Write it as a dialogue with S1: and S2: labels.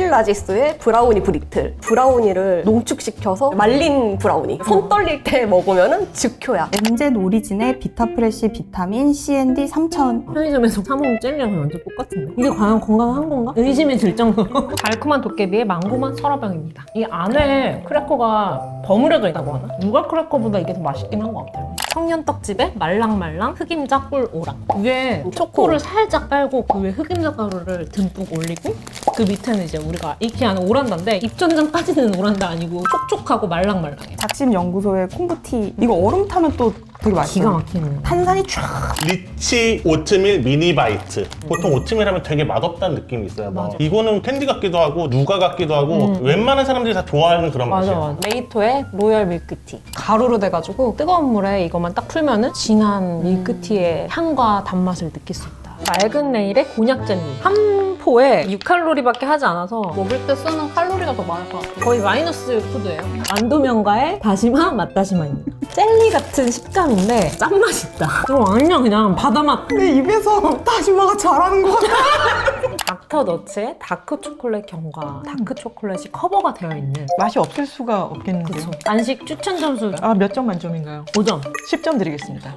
S1: 스테일라지스의 브라우니 브리틀. 브라우니를 농축시켜서 말린 브라우니. 손 떨릴 때 먹으면 즉효야.
S2: 엔젠 오리진의 비타프레시 비타민 CND 3000
S3: 편의점에서 사 먹는 젤리랑 완전 똑같은데 이게 과연 건강한 건가? 의심이 들 정도로 달콤한 도깨비의 망고맛 서라병입니다 이 안에 크래커가 버무려져 있다고 하나? 누가 크래커보다 이게 더 맛있긴 한 것 같아요 청년떡집에 말랑말랑 흑임자 꿀 오락. 위에 초코를 살짝 빨고 그 위에 흑임자 가루를 듬뿍 올리고 그 밑에는 이제 우리가 익히하는 오란다인데 입천장 빠지는 오란다 아니고 촉촉하고 말랑말랑해
S2: 작심 연구소의 콩부티. 이거 얼음 타면 또 되게 맛있어요.
S3: 기가 막히는
S2: 탄산이 쫙
S4: 리치 오트밀 미니 바이트. 보통 오트밀 하면 되게 맛없다는 느낌이 있어요. 막.
S3: 맞아.
S4: 이거는 캔디 같기도 하고 누가 같기도 하고 웬만한 사람들이 다 좋아하는 그런
S3: 맞아
S4: 맛이에요.
S3: 맞아 메이토의 로열 밀크티 가루로 돼가지고 뜨거운 물에 이것만 딱 풀면은 진한 밀크티의 향과 단맛을 느낄 수 있다 맑은 네일의 곤약 젤리 한 포에 6칼로리밖에 하지 않아서
S5: 먹을 때 쓰는 칼로리가 더 많을 것 같아요.
S3: 거의 마이너스 푸드예요 만두면과의 다시마 맛다시마입니다 젤리 같은 식감인데 짠맛이 있다 이거 완전 그냥 바다 맛
S2: 내 입에서 다시마가 자라는 것 같아.
S3: 닥터너츠의 다크 초콜릿 경과 다크 초콜릿이 커버가 되어 있는
S6: 맛이 없을 수가 없겠는데요.
S3: 그쵸 간식 추천 점수
S6: 아, 몇 점 만점인가요?
S3: 5점
S6: 10점 드리겠습니다.